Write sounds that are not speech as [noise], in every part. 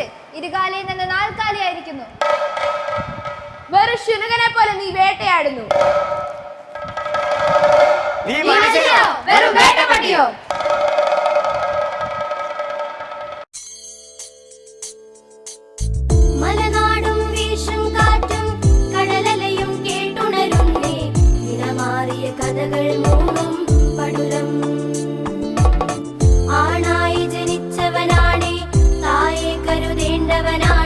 പരിണമിച്ച് ഇരുകാലിയിൽ നിന്ന് നാൽക്കാലിയായിരിക്കുന്നു. വെറും ശുനകനെ പോലെ നീ വേട്ടയാടുന്നു. നീ മനുഷ്യനോ? വെറും വേട്ടപ്പട്ടിയോ മലനാടും വീശും കാറ്റും കടലലയും കേട്ടുണരുന്നേ. നിലമാറിയ കഥകൾ മൂന്നും പടുലം. seven, eight.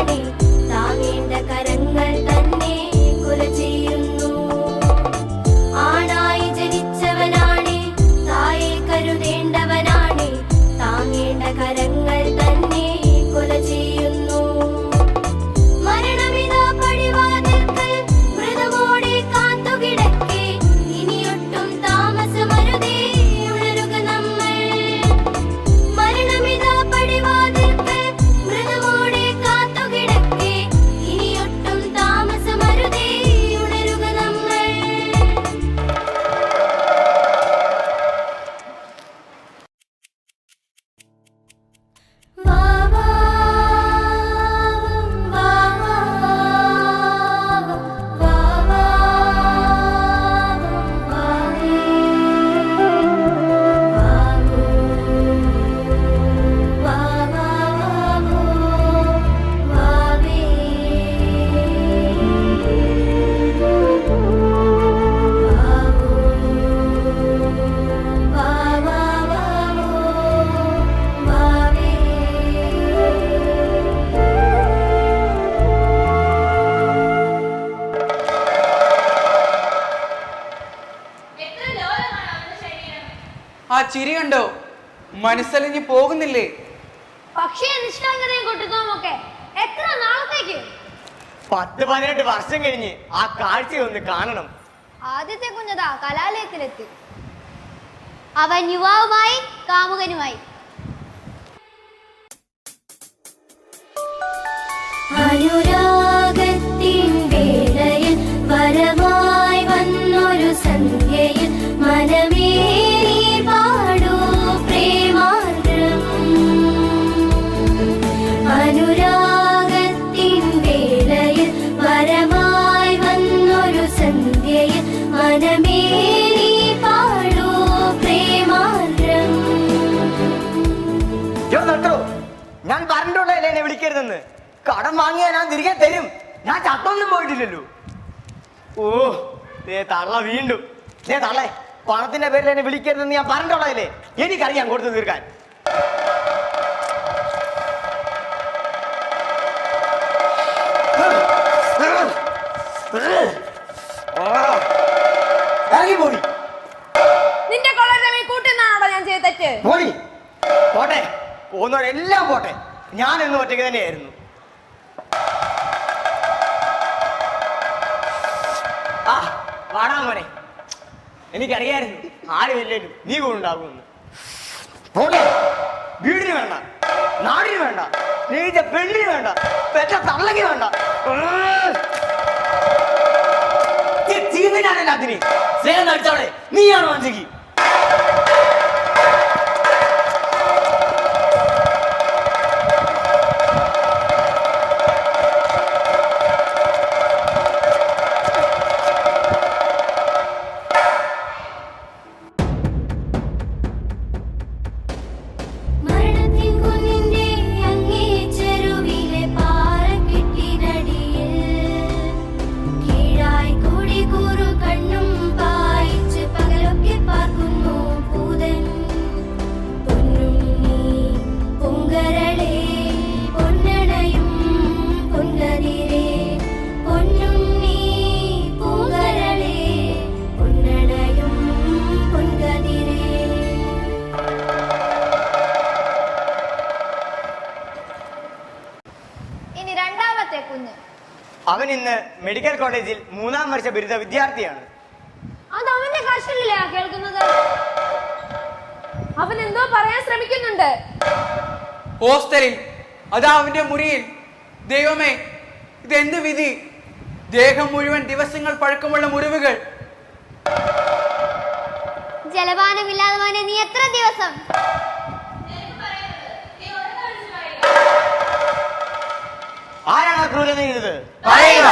ചിരി കണ്ടോ? മനസ്സലിഞ്ഞ് പോകുന്നില്ലേ? പക്ഷേ നിഷ്കളങ്കതയും കൊട്ടുകോമൊക്കെ എത്ര നാളത്തേക്ക്? പത്ത് പതിനെട്ട് വർഷം കഴിഞ്ഞ് ആ കാഴ്ച ഒന്ന് കാണണം. ആദ്യത്തെ കുഞ്ഞതാ കലാലയത്തിലെത്തി. അവൻ യുവാവുമായി കാമുകനുമായി. അനുരാഗത്തിൻ വേളയിൽ വരമായി വന്നൊരു സന്ധ്യയിൽ മനമേ അനുരാഗത്തിൻ വേളയിൽ വരമായി വന്നൊരു സന്ധ്യയിൽ മനമേ പാടൂ പ്രേമാർദ്രം. ഞാൻ പറഞ്ഞിട്ടുള്ളതല്ലേ എന്നെ വിളിക്കരുതെന്ന്. കടം വാങ്ങിയാ ഞാൻ തിരികെ തരും. ഞാൻ ചത്തൊന്നും പോയിട്ടില്ലല്ലോ. ഓ ദേ തള്ള വീണ്ടും. ദേ തള്ളേ പണത്തിന്റെ പേരിൽ എന്നെ വിളിക്കരുതെന്ന് ഞാൻ പറഞ്ഞിട്ടുള്ളതല്ലേ എനിക്കറിയാം കൊടുത്തു തീർക്കാൻ. പോകുന്നവരെല്ലാം പോട്ടെ. ഞാൻ എന്ന് ഒറ്റയ്ക്ക് തന്നെയായിരുന്നു. ആ വാടാ മോനെ. എനിക്കറിയായിരുന്നു. ആരും ഇല്ലേലും നീ കൊണ്ടുണ്ടാകുമെന്ന് വീടിന് വേണ്ട. നാടിന് വേണ്ട. നീച്ച പെണ്ണിന് വേണ്ട. പെറ്റ തള്ളക്ക് വേണ്ട. ചീന്നിനാണ് അതിന് സ്നേഹം നടിച്ചവളെ നീയാണോ അഞ്ചകി ഇന്ന് മെഡിക്കൽ കോളേജിൽ മൂന്നാം വർഷ ബിരുദ വിദ്യാർത്ഥിയാണ്. അത് അവന്റെ കർഷകല്ലേ കേൾക്കുന്നത്. അവൻ എന്തോ പറയാൻ ശ്രമിക്കുന്നുണ്ട്. ഹോസ്റ്റലിൽ അതാ അവന്റെ മുറിയിൽ. ദൈവമേ ഇത് എന്ത് വിധി? ദേഹം മുഴുവൻ ദിവസങ്ങൾ പഴക്കമുള്ള മുറിവുകൾ. ജലപാനമില്ലാതെ നീ എത്ര ദിവസം ആരാണ് ക്രൂരത ചെയ്തത് പറയുക.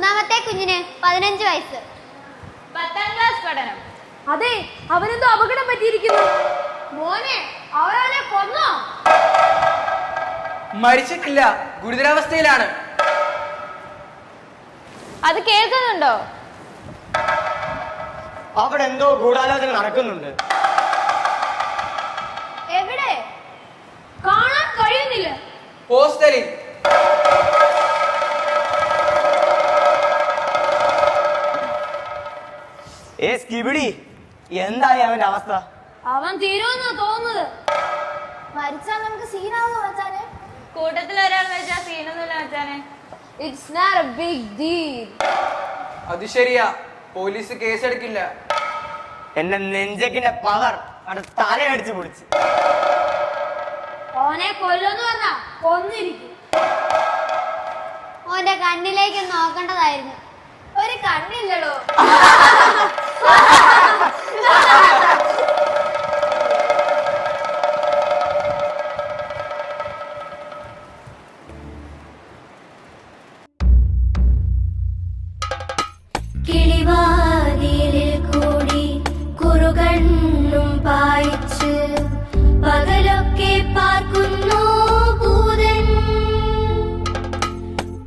മൂന്നാമത്തെ കുഞ്ഞിന് പതിനഞ്ച് വയസ്സ്. പത്താം ക്ലാസ് പഠനം. അതെ അവനെന്തോ അപകടം പറ്റിയിരിക്കുന്നു. മോനെ അവരവനെ കൊന്നോ? മരിച്ചിട്ടില്ല. ഗുരുതരാവസ്ഥയിലാണ്. അത് കേൾക്കുന്നുണ്ടോ? അവിടെ എന്തോ ഗൂഢാലോചന നടക്കുന്നുണ്ട്. എവിടെ? കാണാൻ കഴിയുന്നില്ല. ഹോസ്റ്റലിൽ ഏ സ്കിബിടി എന്തായി അവന്റെ അവസ്ഥ? അവൻ തീരുമെന്നാ തോന്നുന്നത്. മരിച്ചാൽ നമുക്ക് സീനാവുന്ന വെച്ചാൽ കൂട്ടത്തിൽ ഒരാൾ മരിച്ചാ സീനൊന്നുമില്ല it's not a big deal അത് ശരിയാ. പോലീസ് കേസെടുക്കില്ല. എന്നെ നെഞ്ചക്കിന്റെ പവർ അവിടെ തലയടിച്ച് പൊളിച്ച് ഓനെ കൊല്ലുന്നു പറഞ്ഞാ കൊന്നിരിക്കും. ഓന്റെ കണ്ണിലേക്ക് നോക്കേണ്ടതായിരുന്നു. ഒരു കണ്ണില്ലടോ. [laughs] പായിച്ച് പകലൊക്കെ പാർക്കുന്നു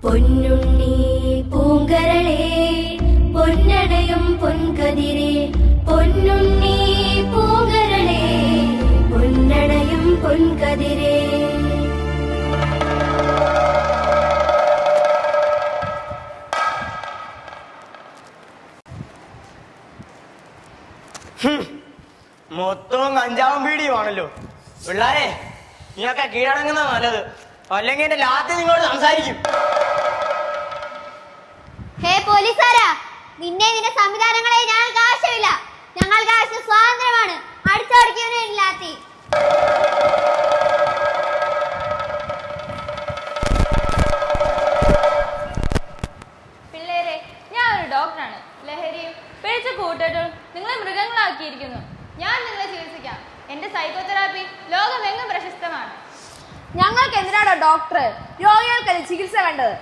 പൊന്നുണ്ണി പൂങ്കരളേ പൊൻകതിരേ പൊന്നുണ്ണി പൂങ്കരളേ പൊന്നടയും പൊൻകതിരേ. മൊത്തവും കഞ്ചാവും പീടിയുമാണല്ലോ പിള്ളാരെ നീയൊക്കെ കീഴടങ്ങുന്ന നല്ലത്. അല്ലെങ്കിൽ എന്റെ ലാത്തി നിങ്ങളോട് സംസാരിക്കും. ഹേ പോലീസാരാ. നിന്നെ നിന്റെ സംവിധാനങ്ങളെ ഞങ്ങൾക്ക് ആവശ്യം സ്വാതന്ത്ര്യമാണ് അടിച്ചോടിക്കുന്നതില്ലാത്തി പിള്ളേരെ ഞാൻ ഒരു ഡോക്ടറാണ്. ലഹരിയും പിഴച്ച കൂട്ടുകെട്ടും നിങ്ങളെ മൃഗങ്ങളാക്കിയിരിക്കുന്നു. ഞാൻ നിങ്ങളെ ചികിത്സിക്കാം. എന്റെ സൈക്കോതെറാപ്പി ലോകമെങ്ങും പ്രശസ്തമാണ്. ഞങ്ങൾക്ക് എന്തിനാണോ ഡോക്ടർ രോഗികൾക്കല്ലേ ചികിത്സ വേണ്ടത്?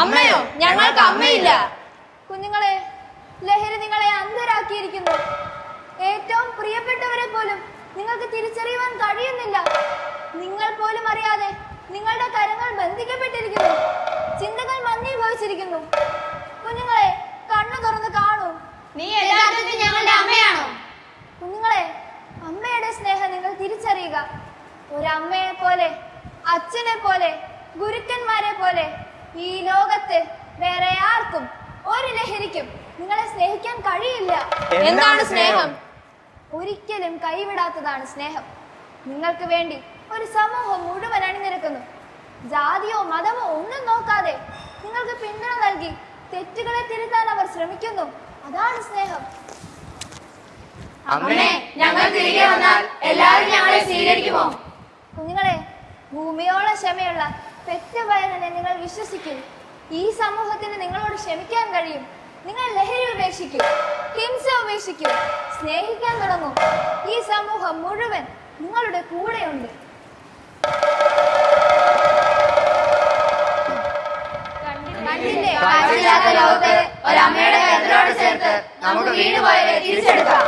അമ്മയോ? ഞങ്ങൾക്ക് അമ്മയില്ല. കുഞ്ഞുങ്ങളെ ലഹരി നിങ്ങളെ അന്ധരാക്കിയിരിക്കുന്നു. ഏറ്റവും പ്രിയപ്പെട്ടവരെ പോലും നിങ്ങൾക്ക് തിരിച്ചറിയുവാൻ കഴിയുന്നില്ല. നിങ്ങൾ പോലും അറിയാതെ നിങ്ങളുടെ കരങ്ങൾ ബന്ധിക്കപ്പെട്ടിരിക്കുന്നു. ചിന്തകൾ മന്ദീഭവിച്ചിരിക്കുന്നു കുഞ്ഞുങ്ങളെ കണ്ണു തുറന്ന് കാണൂ. നീ യഥാർത്ഥത്തിൽ ഞങ്ങളുടെ അമ്മയാണോ? കുഞ്ഞുങ്ങളെ അമ്മയുടെ സ്നേഹം നിങ്ങൾ തിരിച്ചറിയുക. ഒരമ്മയെ പോലെ അച്ഛനെ പോലെ ഗുരുക്കന്മാരെ പോലെ ഈ ലോകത്ത് വേറെ ആർക്കും ഒരു ലഹരിക്കും നിങ്ങളെ സ്നേഹിക്കാൻ കഴിയില്ല. എന്താണ് സ്നേഹം? ഒരിക്കലും കൈവിടാത്തതാണ് സ്നേഹം. നിങ്ങൾക്ക് വേണ്ടി ഒരു സമൂഹം മുഴുവൻ അണിനിരക്കുന്നു. ജാതിയോ മതമോ ഒന്നും നോക്കാതെ നിങ്ങൾക്ക് പിന്തുണ നൽകി തെറ്റുകളെ തിരുത്താൻ അവർ ശ്രമിക്കുന്നു. അതാണ് സ്നേഹം. അമ്മേ ഞങ്ങൾ തിരികെ വന്നാൽ എല്ലാവരും ഞങ്ങളെ സ്വീകരിക്കുമോ? കുഞ്ഞുങ്ങളെ ഭൂമിയോളം ക്ഷമയുള്ള പെറ്റവയറിനെ നിങ്ങൾ വിശ്വസിക്കും. ഈ സമൂഹത്തിന് നിങ്ങളോട് ക്ഷമിക്കാൻ കഴിയും. നിങ്ങൾ ലഹരി ഉപേക്ഷിക്കും ഹിംസ ഉപേക്ഷിക്കും സ്നേഹിക്കാൻ തുടങ്ങും. ഈ സമൂഹം മുഴുവൻ നിങ്ങളുടെ കൂടെയുണ്ട്. കണ്ടില്ലേ? കാഴ്ചയില്ലാത്ത ലോകത്ത് ഒരമ്മയുടെ ചേർത്ത് നമുക്ക് വീട് വീണുപോയവരെ തിരിച്ചെടുക്കാം.